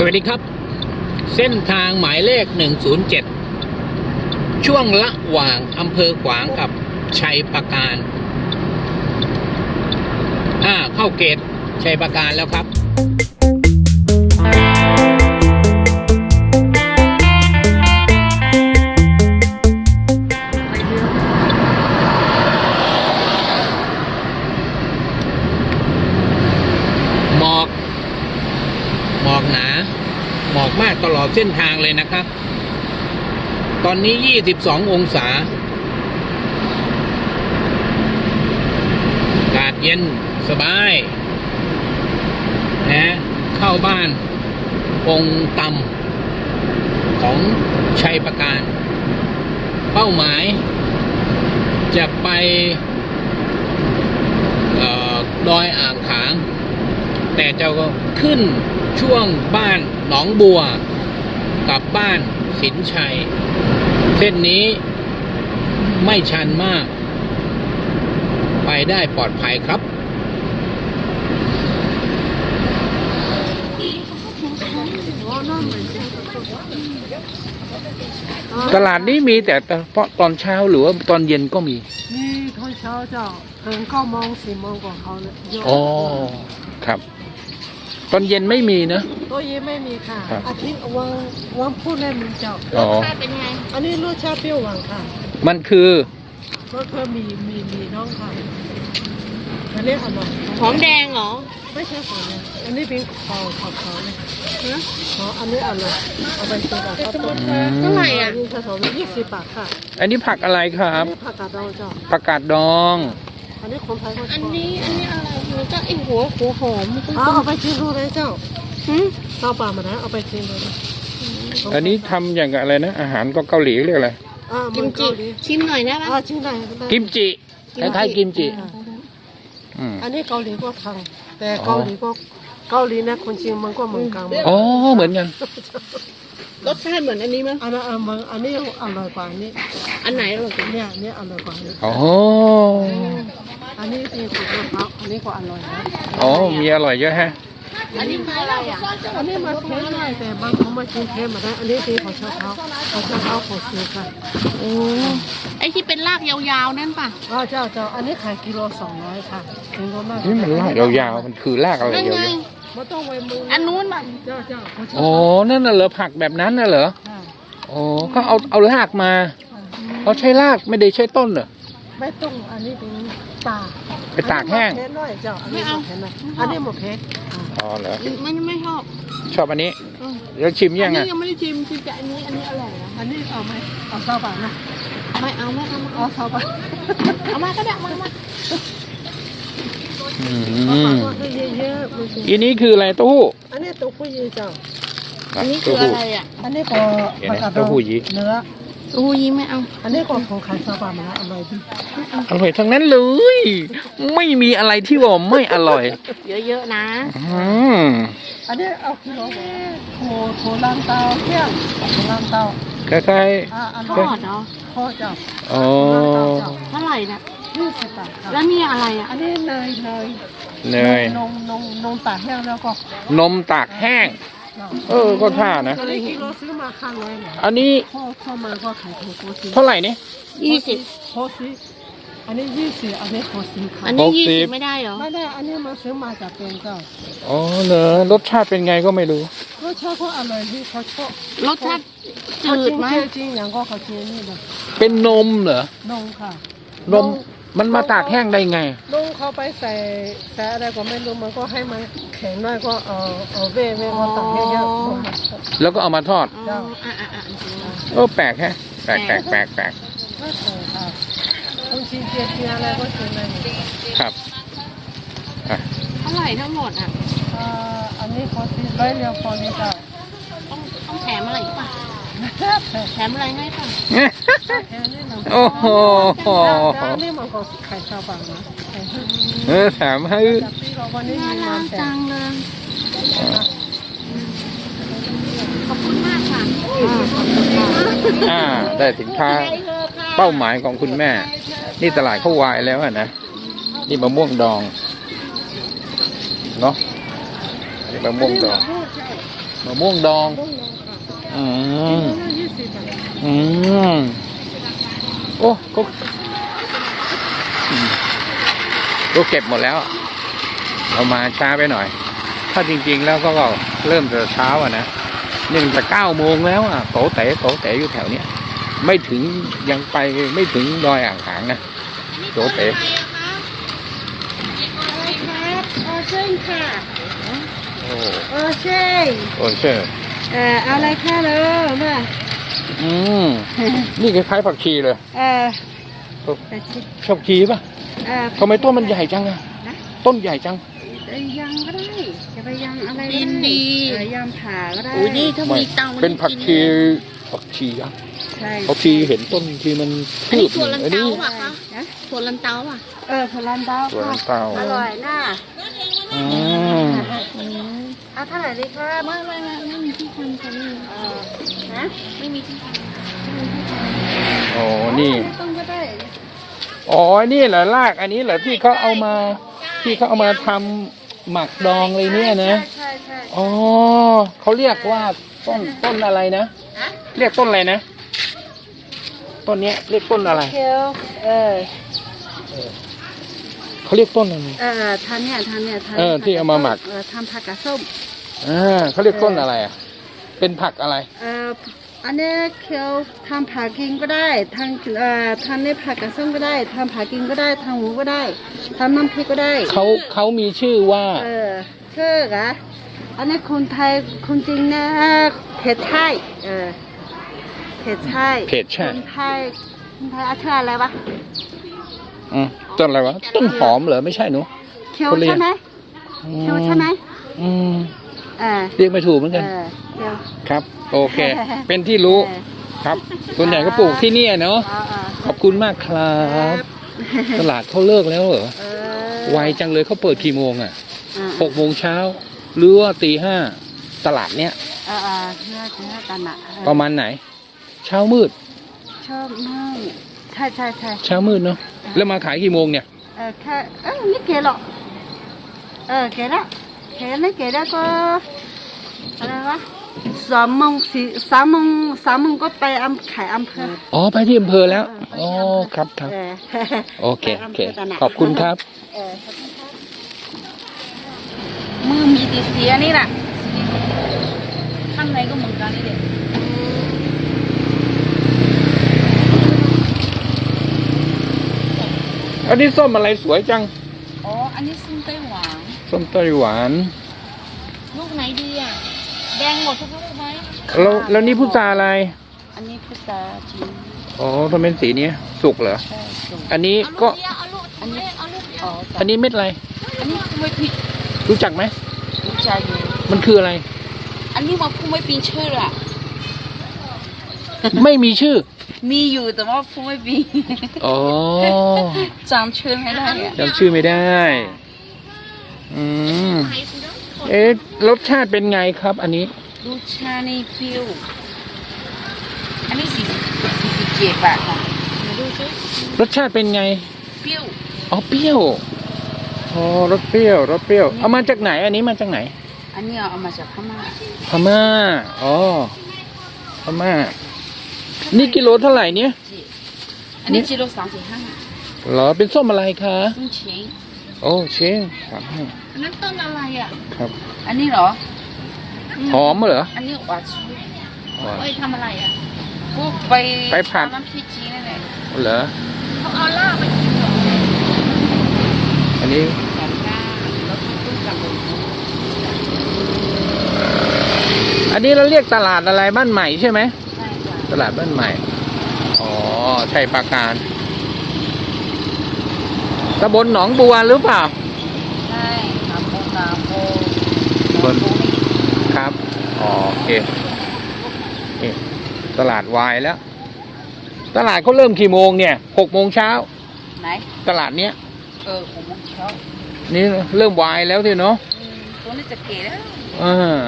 สวัสดีครับ เส้นทางหมายเลข 107 ช่วงละหว่างอำเภอขวางกับชัยประการ อ่า เข้าเกตชัยประการแล้วครับ ตลอดเส้นทางเลยนะครับ ตอนนี้ 22 องศาอากาศเย็นสบายนะเข้าบ้านองตำของชัยประการ เป้าหมาย จะไปออดอยอ่างขาง แต่จะขึ้นช่วงบ้านหนองบัว กับบ้านสินชัย เส้นนี้ไม่ชันมาก ไปได้ปลอดภัยครับตลาดนี้มีแต่เฉพาะตอนเช้าหรือว่าตอนเย็นก็มีนี่ตอนเช้าจะถึงเก้าโมงสี่โมงกว่าเขาเลยเยอะอ๋อ ครับ ตอนเย็นไม่มีนะ ตัวเย็นไม่มีค่ะ ครับ อาทิตย์วันวันพุธเนี่ยมีเจ้า อ๋อเป็นไง อันนี้รสชาติเปรี้ยวหวานค่ะมันคือก็คือมีมีมีน้องค่ะอันนี้อร่อยหอมแดงเหรอ ไม่ใช่ของเนี่ยอันนี้เป็นขาวขาวขาวเลยอ๋ออันนี้อร่อยเอาไปซื้อกับข้าวต้มอืมเท่าไหร่อะ อันนี้ผสมยี่สิบบาทค่ะอันนี้ผักอะไรครัอับนนี้ผักกาดดองเจ้า ผักกาดดอง อันนี้คนไทยก็ชอบอันนี้อันนี้อะไรมันก็ไอหัวหัวหอมมันก็อ๋อเอาไปชิมดูเลยเจ้าหืมเต้าปลามานะเอาไปชิมดูเลยอันนี้ทำอย่างกับอะไรนะ อาหารก็เกาหลีเรียกอะไรอ่ากิกิมจิชิมหน่อยได้ไหมอ่าชิมได้ได้กิมจิคล้ายๆกิมจิอืมอันนี้เกาหลีก็ทำแต่เกาหลีก็เกาหลีนะคนจีนมันก็เหมือนกันอ๋อเหมือนกันรสชาติเหมือนอันนี้มั้ยอันนั้นอะมันอันนี้อร่อยกว่าอันนี้ อันไหนอร่อยกว่าเนี่ยเนี่ยอร่อยกว่าอันนี้อ๋อ อันนี้เป็นขูดมะพร้าวอันนี้ก็อร่อยนะอ๋อมีอร่อยเยอะแฮะอันนี้คืออะไรอะอันนี้มันเผ็ดหน่อยแต่บางคนมากินเผ็ดมาได้อันนี้เป็นของชาวเขาของชาวเขาของซื้อค่ะโอ้ไอที่เป็นรากยาวๆนั่นป่ะอ๋อเจ้าเจ้าอันนี้ขายกิโลสองร้อยค่ะถึงก็มากนี่มันลากยาวๆมันคือลากอะไรนั่นยาไงวไม่ต้องไว้มืออันนู้นป่ะเจ้าเจ้าของๆชาวอ๋อเขานั่นน่ะเหรอผักแบบนั้นน่ะเหรอค่ะอ๋อเขาเอาเอาลากมาเขาใช้ลากไม่ได้ใช้ต้นเหรอไม่ต้องอันนี้เป็น ตากไปตากแห้ง อันนี้มะเขือน้อยเจ้าอันนี้มะเขือน้อยอันนี้หมดเพชรอ๋อเหรอมันไม่ชอบชอบอันนี้อืมแล้วชิมอัยังนนี้อะยังไม่ได้ชิมชิมแต่อันนี้อันนี้อร่อยนะอันนี้เอาไหมเอาซาบะนะไม่เอาไม่เอาไม่เอาเอาซาบะเอามาก็ได้มามาอืซาบะมก็ให้เยอะๆมันสิอันนี้คืออะไรเต้าหู้อันนี้ตัวผู้ยีเจ้าอันนี้คืออะไรอะอันนี้ก็เดี๋ยวนะเต้าหู้ยี้ เนื้อ อู้ยิ้มไม่เอา อันนี้ก็ของขายซาบะมาแล้วอร่อยดีอร่อยทั้งนั้นเลย ไม่มีอะไรที่ว่าไม่อร่อย เยอะๆนะอืมอันนี้เอากิโลโถโถลานเตาเที่ยงโถลานเตาคล้ายอ่าอันทนี้อดเนาะทอดเจ้าๆอ๋อเท่าไหร่นะยี่สิบบาทค่ะแล้วนี่อะไรอะอันนี้เนยเนยเนยนมนมนมตากแห้งแล้วก็นมตากแห้ง เออก็ท่านะอันนี้กิโลซื้อมาข้างร้อยเนี่ยอันนี้พ่อเข้ามาก็ขายถูกโคซีเท่าไหร่นี่ยี่สิบโคซีอันนี้ยี่สิบอันนี้โคซีค่ะอันนี้หกสิยี่บสิบไม่ได้เหรอไม่ได้อันนี้มาซื้อมาจากเป็นเจ้าอ๋อเหรอรสชาติเป็นไงก็ไม่รู้รสชาติเขาอร่อยที่เขาชอบรสชาติเขาจืจริดงไหมจริงอย่างก็เขาจริงนี่เลยเป็นนมเหรอนงค่ะนม มันมาตากแห้งได้ไงนงเขาไปใส่ใส่อะไรก็ไม่รู้มันก็ให้มันแข็งหน่อยก็เอาเอาเว่เว่ก็ตักเยอะๆลงมาแล้วก็เอามาทอด อ๋ออะอะอะเออแปลกแฮะแปลกแปลกแปลกแปลกไม่เคยค่ะบางทีเจียเจียอะไรก็เจียอะไรอยู่ครับอะเท่าไหร่ทั้งหมดอะ อ่าอันนี้เขาซื้อร้อยเดียวพอนี่เจ้าต้องต้องแถมอะไรอีกป่ะ แถมอะไรให้ป่ะแค่นี้หนึ่งโอ้โหแต่อันนี้มันก็ขายชาวบ้านนะขายให้เออแถมให้จากที่เราวันนี้น่ามีรัมากแต่จังเลยขอบคุณมากค่ะอ่าได้สินค้าเป้าหมายของคุณแม่ นี่ตลาดเข้าวายแล้วอะนะ นี่มะม่วงดอง เนาะอันนี่มะม่วงดองมะม่วงดองบ้งล อืมโลละยี่สิบอืมโอ้ก็ก็เก็บหมดแล้ว เรามาช้าไปหน่อย ถ้าจริง ๆ แล้วก็เริ่มแต่เช้าอะนะนึ่งจะเก้าโมงแล้วอะโตเต๋โตเต๋อยู่แถวเนี้ยไม่ถึงยังไปไม่ถึงดอยอ่างขางนะโตเต๋อะไรครับอเช่นค่ะโอ้ออเช่นโอเชื่ เอ่อเอาอะไรค่ะเลยมาอืมนี่คล้ายๆผักชีเลยเอ่อชอบชีป่ะเอ่อทำไมต้นมันใหญ่จังอะต้นใหญ่จังเอ่อยังก็ได้จะไปยังอะไรก็ยินได้ดี เอ่อยำผ่าก็ได้อุ้ยนี่ถ้ามีตังค์เป็นผักชีผักชีอะใช่ผักชีเห็นต้นทีมันอันนี้คืถั่วบลันอันเตานี้ป่ะคะนะถั่วลันเตาป่ะ เออพลันดาวถั่วลัค่ะนเตาอร่อยน่าอืม เอาเท่าไหร่ดีครับไม่ไม่ไม่ไม่มีที่ทำค่ะนี่เออนะไม่มีที่ทโอ้นี่ ไม่ต้องก็ได้อ๋อ นี่เหรอรากอันนี้เหรอที่เขาเอามาที่เขาเอามาทำหมักดองอะไรเนี่ยนะ ใช่ใช่อ๋อเขาเรียกว่าต้นต้นอะไรนะเรียกต้นอะไรนะ ต้นเนี้ยเรียกต้นอะไรเคียวเออ เขาเรียกต้นอะไรเออทานเนี่ยทานเนี่ยทานเออที่เอามาหมัก เออทำผักกาดส้มอ่าเขาเรียกต้นอะไรอะเป็นผักอะไร เอ่ออันนี้เคียวทำผักกินก็ได้ทางเอ่อทำในผักกาดส้มก็ได้ทำผักกินก็ได้ทำหมูก็ได้ทำน้ำพริกก็ได้เขาเขามีชื่อว่า เออชื่อกะอันนี้คนไทยคนจริงนะเผ็ดไทยเออเผ็ดไทยเผ็ดใช่คนไทยคนไทยเอาชื่ออะไรวะ อืมต้นอะไรวะต้นหอมเหรอไม่ใช่หนูเคียวคนเรียนใช่ไหมเคียวใช่ไหมอืมเออเรียกไม่ถูกเหมือนกันเออเคียวครับ โอเค เป็นที่รู้เออครับส่วนใหญ่ก็ปลูกที่เนี่ยเนาะเออเออขอบคุณมากครับ ตลาดเขาเลิกแล้วเหรอเออไวจังเลยเขาเปิดกี่โมงอะอ่าหกโมงเช้าหรือว่าตีห้าตลาดเนี้ยเออเออน่าจะน่ากันอะเออประมาณไหน เช้ามืดชอบมากใช่ใช่ใช่เช้ามืดเนาะแล้วมาขายกี่โมงเนี่ยเออแค่เออไม่เก๋หรอกเออเก๋ละเก๋ไม่เก๋แล้วก็อะไรวะสามโมงสี่สามโมงสามโมงก็ไปอำขายอำเภออ๋อไปที่อำเภอแล้วเออไปอ๋อที่อำเภอครับครับเออโอเคไปโออำเคเภอตะหนักขอบคุณครับเออขอบคุณครับำมือมีแต่เสียนี่แหละข้างในก็เหมือนกันนี่เด็ก อันนี้ส้มอะไรสวยจัง อ๋อ อันนี้ส้มไต้หวันส้มไต้หวานลูกไหนดีอะ แดงหมดทุกลูกไหมแล้วแล้วนี่พุทราอะไร อันนี้พุทราจีนอ๋อทำเป็นสีเนี้ยสุกเหรอ ใช่ส่งอันนี้เอาลูก็ กเดียวเอาลูกอันนี้เอาลูกเดียวอ๋ออันนี้เม็ดอะไร อันนี้คุไม่ผิดรู้จักไหม ลูกชายอยู่มันคืออะไร อันนี้มาคุไม่ปีนชื่ออะไม่มีชื่อ มีอยู่แต่ว่าคุไม่ปีนอ๋อจำชื่อไม่ได้อะจำชื่อไม่ได้ อืม เอ๊ะรสชาติเป็นไงครับ อันนี้ลูกชานี่เปรี้ยวอันนี้สี่สี่สิบเจ็ดบาทค่ะมาดูซิรสชาติเป็นไง เปรี้ยวอ๋อเปรี้ยวอ๋อรสเปรี้ยวรสเปรี้ยว เอามาจากไหน อันนี้มาจากไหน อันนี้เอามาจากพม่าพม่าอ๋อพม่า นี่กิโลเท่าไหร่เนี่ยจีอันนี้กิโลสามสิบห้าเหรอเป็นส้มอะไรคะซึ่งเชงโอ้เชงครับอันนั้นต้นอะไรอะครับ อันนี้เหรอหอมเหรออันนี้หวานชุยอ๋อเอ้ยทำอะไรอะพวกไปไปผัดทำน้ำพริกจีนนั่นแหละเหรอเขาเอาล่าไปกินเหรออันนี้แกงล่าแล้วตุ้มกับหมูอันนี้เราเรียกตลาดอะไรบ้านใหม่ใช่ไหมใช่จ้ะ ตลาดบ้านใหม่ อ๋อชัยปราการตำบลหนองบัวหรือเปล่า ใช่ครับโบนาโบบนครับอ๋อโอเคนี่ตลาดวายแล้ว ตลาดเขาเริ่มกี่โมงเนี่ยหกโมงเช้าไหนตลาดเนี้ยเออผมมองเช้านี่เริ่มวายแล้วทีเนาะอืมตัวนี้จะเก๋แล้วอ่า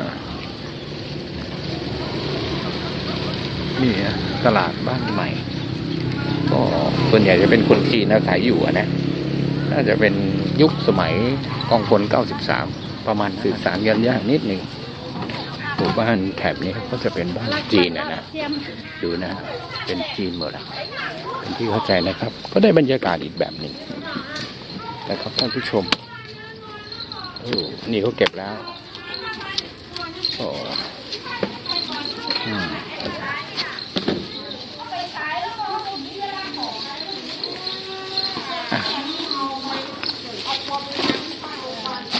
นี่นะตลาดบ้านใหม่ ก็ส่วนใหญ่จะเป็นคนจีนอาศัยอยู่นะ น่าจะเป็นยุคสมัยกองพล93 ประมาณสื่อสารกันยากนิดหนึ่งหมู่บ้านแถบนี้ก็จะเป็นบ้านจีนนะนะดูนะ เป็นจีนหมดอะเป็นที่เข้าใจนะครับ ก็ได้บรรยากาศอีกแบบหนึ่งนะครับท่านผู้ชมโอ้นี่เขาเก็บแล้วโอ้อืมอ่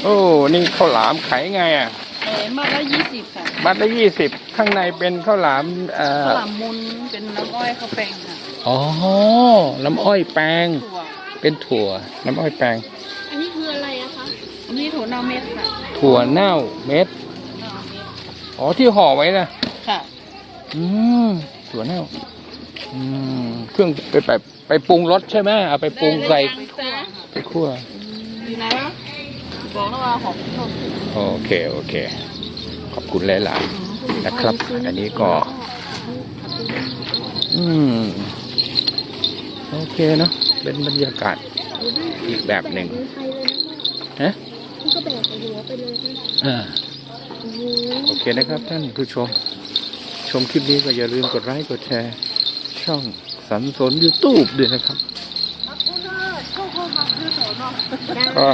โอ้ นี่ข้าวหลามขายไงอะเออมาละยี่สิบค่ะมัดละยี่สิบข้างในเป็นข้าวหลามเอ่อข้าวหลามมุนเป็นน้ำอ้อยข้าวแป้งค่ะอ๋อน้ำอ้อยแปลงถั่วเป็นถั่ว น้ำอ้อยแปลงอันนี้คืออะไรอะคะอันนี้ถั่วเน่าเม็ดค่ะถั่วเน่าเม็ดเน่าเม็ดอ๋อที่ห่อไว้นะค่ะอืมถั่วเน่าอืมเครื่องไปไปไปปรุงรสใช่ไหมเอาไปปรุงใส่ไปคั่วค่ะไปคั่วดีนะ บอกแล้วว่าหอมชอบโอเค โอเค ขอบคุณหลายๆนะครับ อันนี้ก็ อืม โอเคเนาะเป็นบรรยากาศอีกแบบหนึ่งฮะก็แบกไปหัวไปเลยนะอ่าโอ้โหโอเคนะครับท่านผู้ชม ชมคลิปนี้ก็อย่าลืมกดไลค์กดแชร์ ช่องสันสนยูทูบด้วยนะครับก็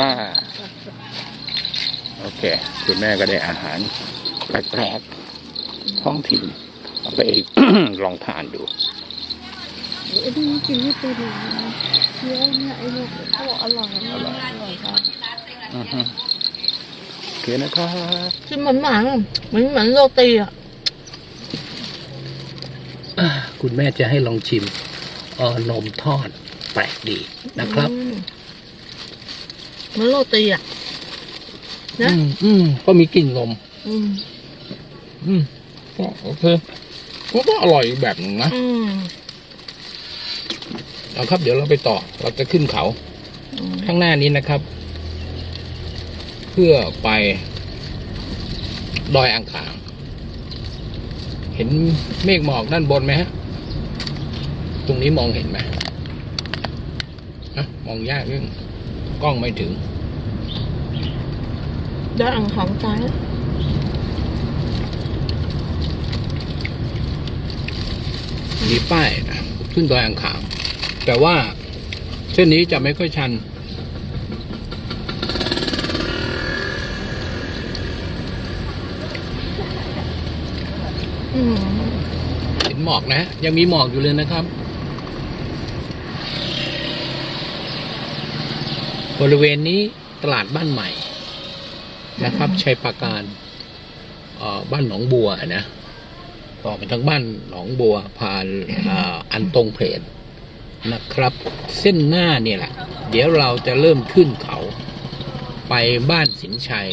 โอเค คุณแม่ก็ได้อาหารแปลกๆท้องถิ่นเอาไปลองทานดูไอ้นี่กินไม่เป็นเลยเคี้ยวเนี่ยไอ้เนี่ยเขาบอกอร่อยนะอร่อยอร่อยครับอือฮึโอเคนะครับคือเหมือนหมังเหมือนเหมือนโรตีอะอ่าคุณแม่จะให้ลองชิมเออนมทอดแปลกดีนะครับอืมเหมือนโรตีอะ นะอืมอืมก็มีกลิ่นนมอืมอืมก็โอเคก็ก็อร่อยอีกแบบหนึ่งนะอืมเอาครับ เดี๋ยวเราไปต่อ เราจะขึ้นเขา อืมข้างหน้านี้นะครับ เพื่อไป ดอยอ่างขาง เห็นเมฆหมอกด้านบนไหมฮะ ตรงนี้มองเห็นไหมนะมองยากเรื่องกล้องไม่ถึง ได้อ่างขางซ้ายมีป้ายนะขึ้นดอยอ่างขางแต่ว่าเส้นนี้จะไม่ค่อยชันอืมเห็นหมอกนะ ยังมีหมอกอยู่เลยนะครับ บริเวณนี้ตลาดบ้านใหม่ นะครับชัยปราการบ้านหนองบัวนะต่อไปทางบ้านหนองบัวผ่านอ,อันตรงเพลนนะครับ เส้นหน้าเนี่ยแหละ เดี๋ยวเราจะเริ่มขึ้นเขาไปบ้านสินชัย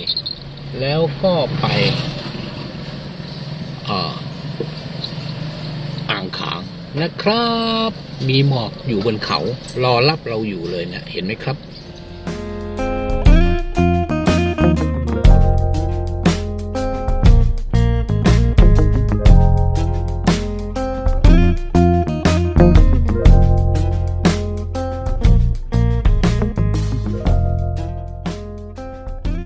แล้วก็ไปอ่ออ่างขางนะครับ มีหมอกอยู่บนเขา รอรับเราอยู่เลยเนะี่ยเห็นไหมครับ